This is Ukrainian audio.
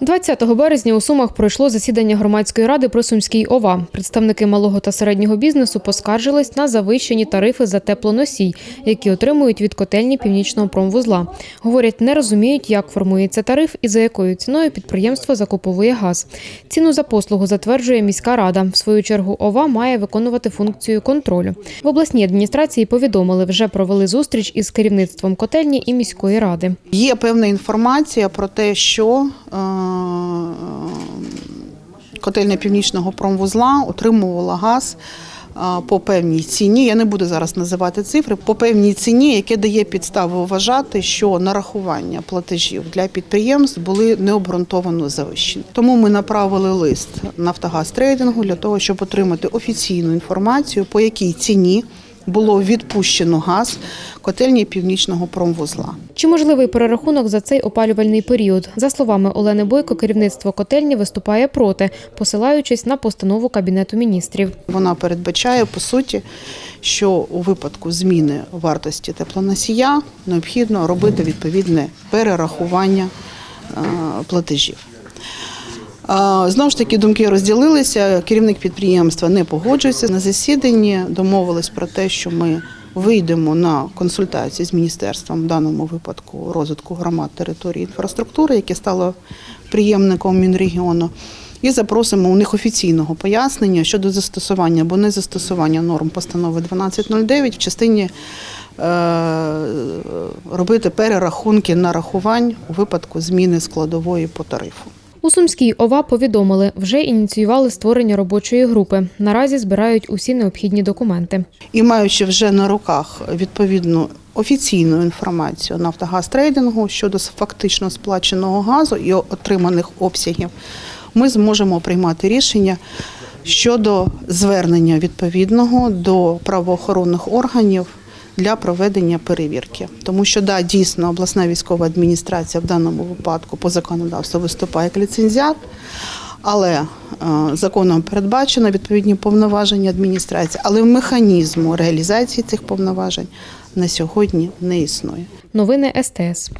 20 березня у Сумах пройшло засідання громадської ради про Сумський ОВА. Представники малого та середнього бізнесу поскаржились на завищені тарифи за теплоносій, які отримують від котельні північного промвузла. Говорять, не розуміють, як формується тариф і за якою ціною підприємство закуповує газ. Ціну за послугу затверджує міська рада. В свою чергу ОВА має виконувати функцію контролю. В обласній адміністрації повідомили, вже провели зустріч із керівництвом котельні і міської ради. Є певна інформація про те, що е, котельня північного промвузла отримувала газ по певній ціні. Я не буду зараз називати цифри, по певній ціні, яке дає підставу вважати, що нарахування платежів для підприємств були необґрунтовано завищені. Тому ми направили лист Нафтогаз трейдингу для того, щоб отримати офіційну інформацію, по якій ціні було відпущено газ котельні північного промвузла. Чи можливий перерахунок за цей опалювальний період? За словами Олени Бойко, керівництво котельні виступає проти, посилаючись на постанову Кабінету міністрів. Вона передбачає по суті, що у випадку зміни вартості теплоносія необхідно робити відповідне перерахування е, платежів. Знову ж таки, думки розділилися. Керівник підприємства не погоджується на засіданні. Домовились про те, що ми вийдемо на консультації з міністерством, в даному випадку розвитку громад території інфраструктури, яке стало приємником Мінрегіону. І запросимо у них офіційного пояснення щодо застосування або не застосування норм постанови 1209 в частині е, робити перерахунки нарахувань у випадку зміни складової по тарифу. У Сумській ОВА повідомили, вже ініціювали створення робочої групи. Наразі збирають усі необхідні документи. І маючи вже на руках відповідну офіційну інформацію Нафтогаз трейдингу щодо фактично сплаченого газу і отриманих обсягів, ми зможемо приймати рішення щодо звернення відповідного до правоохоронних органів для проведення перевірки. Тому що да, дійсно обласна військова адміністрація в даному випадку по законодавству виступає як ліцензіат. Але е, законом передбачено відповідні повноваження адміністрації, але механізму реалізації цих повноважень на сьогодні не існує. Новини СТС.